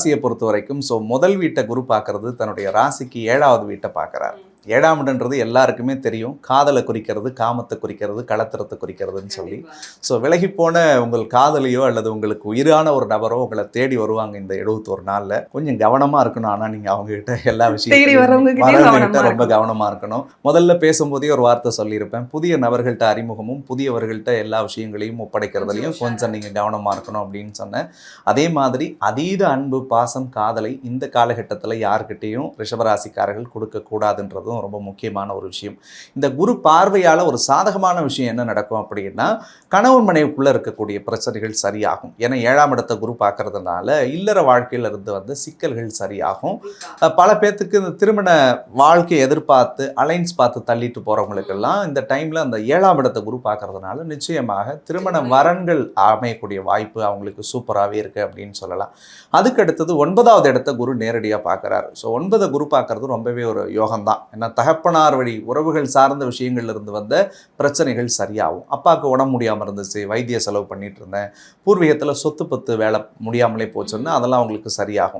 ராசியை பொறுத்த வரைக்கும் ஸோ முதல் வீட்டை குரு பார்க்கறது தன்னுடைய ராசிக்கு ஏழாவது வீட்டை பார்க்கறார். ஏழாம் இடன்றது எல்லாருக்குமே தெரியும். காதலை குறிக்கிறது காமத்தை குறிக்கிறது களத்திரத்தை குறிக்கிறதுன்னு சொல்லி. ஸோ விலகி போன உங்கள் காதலியோ அல்லது உங்களுக்கு உயிரான ஒரு நபரோ உங்களை தேடி வருவாங்க இந்த எழுபத்தோரு நாளில். கொஞ்சம் கவனமாக இருக்கணும். ஆனால் நீங்கள் அவங்ககிட்ட எல்லா விஷயத்தையும் ரொம்ப கவனமாக இருக்கணும். முதல்ல பேசும்போதே ஒரு வார்த்தை சொல்லியிருப்பேன். புதிய நபர்கள்ட்ட அறிமுகமும் புதியவர்கள்ட்ட எல்லா விஷயங்களையும் ஒப்படைக்கிறதுலையும் கொஞ்சம் நீங்கள் கவனமாக இருக்கணும். அப்படின்னு சொன்னேன். அதே மாதிரி அதீத அன்பு பாசம் காதலை இந்த காலகட்டத்தில் யார்கிட்டேயும் ரிஷபராசிக்காரர்கள் கொடுக்கக்கூடாதுன்றதும் ரொம்ப முக்கியமான ஒரு விஷயம். இந்த குரு பார்வையால் ஒரு சாதகமான விஷயம் என்ன நடக்கும் அப்படின்னா கணவன் மனைவிக்குள்ளே இருக்கக்கூடிய பிரச்சனைகள் சரியாகும். ஏன்னா ஏழாம் இடத்த குரு பார்க்கறதுனால இல்லற வாழ்க்கையில இருந்து வந்து சிக்கல்கள் சரியாகும். பல பேர்த்துக்கு இந்த திருமண வாழ்க்கையை எதிர்பார்த்து அலைன்ஸ் பார்த்து தள்ளிட்டு போகிறவங்களுக்கெல்லாம் இந்த டைமில் அந்த ஏழாம் இடத்த குரு பார்க்கறதுனால நிச்சயமாக திருமண வரன்கள் அமையக்கூடிய வாய்ப்பு அவங்களுக்கு சூப்பராகவே இருக்குது அப்படின்னு சொல்லலாம். அதுக்கு அடுத்தது ஒன்பதாவது இடத்த குரு நேரடியாக பார்க்குறாரு. ஸோ ஒன்பதை குரு பார்க்கறது ரொம்பவே ஒரு யோகம்தான். ஏன்னா தகப்பனார் வழி உறவுகள் சார்ந்த விஷயங்கள்ல இருந்து வந்த பிரச்சனைகள் சரியாகும். அப்பாவுக்கு உடம்பு முடியாமல் இருந்துச்சு வைத்திய செலவு பண்ணிட்டு இருந்தேன். பூர்வீகத்தில் சொத்து பத்து வேலை முடியாமலே போச்சுன்னா அதெல்லாம் அவங்களுக்கு சரியாகும்.